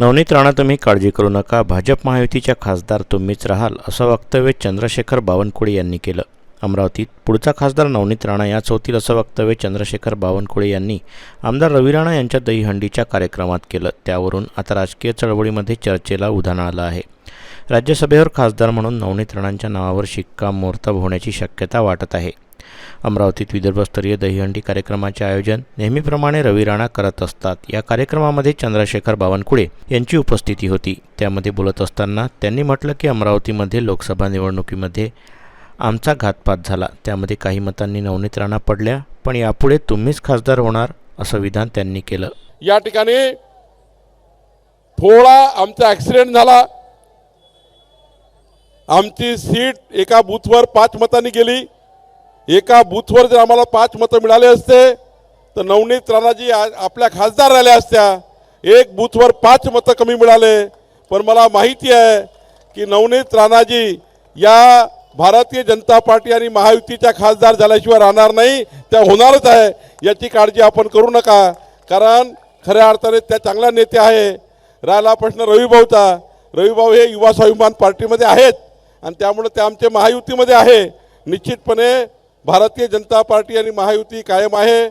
नवनीत राणा तुम्ही काळजी करू नका. भाजप महायुतीच्या खासदार तुम्हीच राहाल असं वक्तव्य चंद्रशेखर बावनकुळे यांनी केलं. अमरावतीत पुढचा खासदार नवनीत राणा याच होतील असं वक्तव्य चंद्रशेखर बावनकुळे यांनी आमदार रवी राणा यांच्या दहीहंडीच्या कार्यक्रमात केलं. त्यावरून आता राजकीय चळवळीमध्ये चर्चेला उधाण आलं आहे. राज्यसभेवर खासदार म्हणून नवनीत राणांच्या नावावर शिक्कामोर्तब होण्याची शक्यता वाटत आहे. अमरावतीत विदर्भस्तरीय दहीहंडी कार्यक्रमाचे आयोजन नेहमीप्रमाणे रवी राणा करत असतात. या कार्यक्रमामध्ये चंद्रशेखर बावनकुळे यांची उपस्थिती होती. त्यामध्ये बोलत असताना त्यांनी म्हटलं की अमरावतीमध्ये लोकसभा निवडणुकीमध्ये आमचा घातपात झाला. त्यामध्ये काही मतांनी नवनीत राणा पडल्या पण यापुढे तुम्हीच खासदार होणार असं विधान त्यांनी केलं. या ठिकाणी थोडा आमचा ॲक्सिडेंट झाला. आमची सीट एका बूथवर पाच मतांनी गेली. एका बूथवर जर आम्हाला पाच मतं मिळाले असते तर नवनीत राणाजी आपल्या खासदार राहिल्या असत्या. एक बूथवर पाच मतं कमी मिळाले. पण मला माहिती आहे की नवनीत राणाजी या भारतीय जनता पार्टी आणि महायुतीच्या खासदार झाल्याशिवाय राहणार नाही. त्या होणारच आहे. याची काळजी आपण करू नका. कारण खऱ्या अर्थाने त्या चांगल्या नेत्या आहे. राहिला प्रश्न रविभाऊचा. रविभाऊ हे युवा स्वाभिमान पार्टीमध्ये आहेत. आणि त्यामुळे ते आमचे महायुतीमध्ये आहे. निश्चितपणे भारतीय जनता पार्टी आणि महायुती कायम आहे.